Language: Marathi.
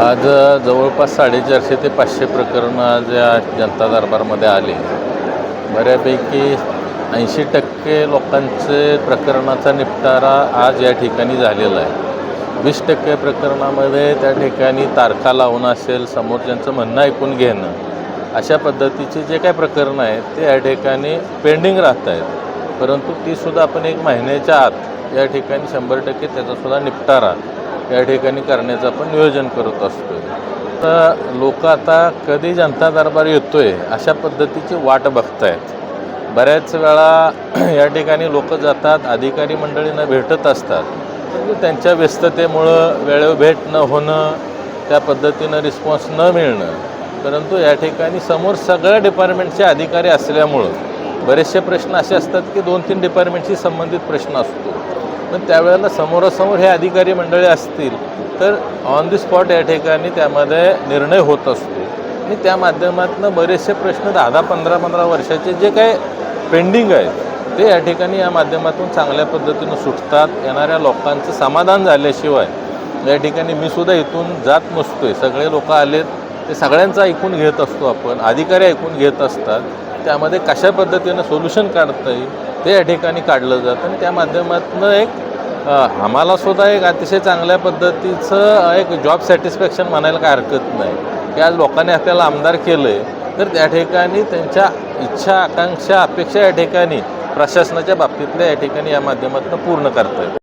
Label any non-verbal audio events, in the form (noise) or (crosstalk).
आज जवळपास साडेचारशे ते पाचशे प्रकरणं आज या जनता दरबारमध्ये आले. बऱ्यापैकी ऐंशी टक्के लोकांचे प्रकरणाचा निपटारा आज या ठिकाणी झालेला आहे. वीस टक्के प्रकरणामध्ये त्या ठिकाणी तारखा लावणं असेल समोरच्यांचं म्हणणं ऐकून घेणं अशा पद्धतीचे जे काही प्रकरणं आहेत ते या ठिकाणी पेंडिंग राहत आहेत. परंतु तीसुद्धा आपण एक महिन्याच्या आत या ठिकाणी शंभर टक्के त्याचासुद्धा निपटारा या ठिकाणी करण्याचं आपण नियोजन करत असतो तर लोक आता कधी जनता दरबार येतोय अशा पद्धतीची वाट बघतायत. बऱ्याच वेळा (clears throat) या ठिकाणी लोक जातात अधिकारी मंडळींना भेटत असतात. त्यांच्या व्यस्ततेमुळं वेळेवर भेट न होणं त्या पद्धतीनं रिस्पॉन्स न मिळणं परंतु या ठिकाणी समोर सगळ्या डिपार्टमेंटचे अधिकारी असल्यामुळं बरेचसे प्रश्न असे असतात की दोन तीन डिपार्टमेंटशी संबंधित प्रश्न असतो. पण त्यावेळेला समोरासमोर हे अधिकारी मंडळी असतील तर ऑन दी स्पॉट या ठिकाणी त्यामध्ये निर्णय होत असतो. आणि त्या माध्यमातून बरेचसे प्रश्न दहा दहा पंधरा पंधरा वर्षाचे जे काही पेंडिंग आहेत ते या ठिकाणी या माध्यमातून चांगल्या पद्धतीनं सुटतात. येणाऱ्या लोकांचं समाधान झाल्याशिवाय या ठिकाणी मी सुद्धा इथून जात नसतोय. सगळे लोक आलेत ते सगळ्यांचं ऐकून घेत असतो आपण अधिकारी ऐकून घेत असतात. त्यामध्ये कशा पद्धतीनं सोल्युशन काढता येईल ते या ठिकाणी काढलं जातं आणि त्या माध्यमातून एक आम्हालासुद्धा आम्हाला सुद्धा एक अतिशय चांगल्या पद्धतीचं एक जॉब सॅटिस्फॅक्शन म्हणायला काय हरकत नाही. की आज लोकांनी आपल्याला आमदार केलं आहे तर त्या ठिकाणी त्यांच्या इच्छा आकांक्षा अपेक्षा या ठिकाणी प्रशासनाच्या बाबतीतल्या या ठिकाणी या माध्यमातून पूर्ण करता येईल.